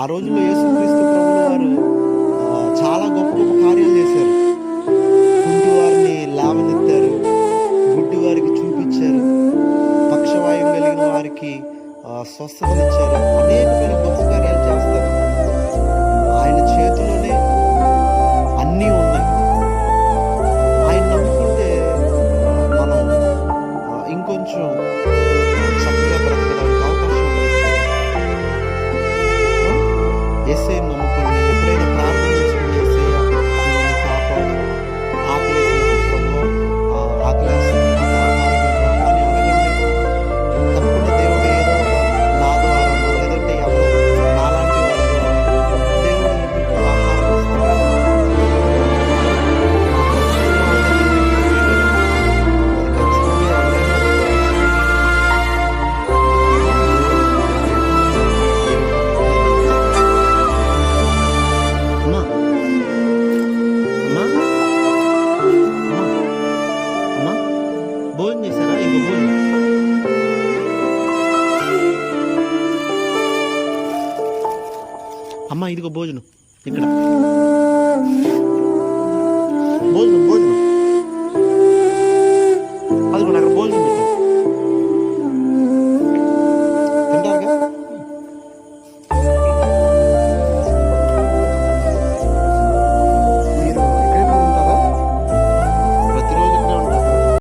ఆ రోజుల్లో యేసుక్రీస్తు ప్రభువు వారు చాలా గొప్ప గొప్ప కార్యాలు చేశారు. కుంటి వారిని లేవనెత్తారు గుడ్డి వారికి చూపించారు పక్షవాయువు కలిగిన వారికి స్వస్థతనిచ్చారు. అనేకమైన గొప్ప Esse é nome భోజనం చేశారా ఇంకో భోజనం అమ్మ ఇదిగో భోజనం. ఇక్కడ. భోజనం భోజనం.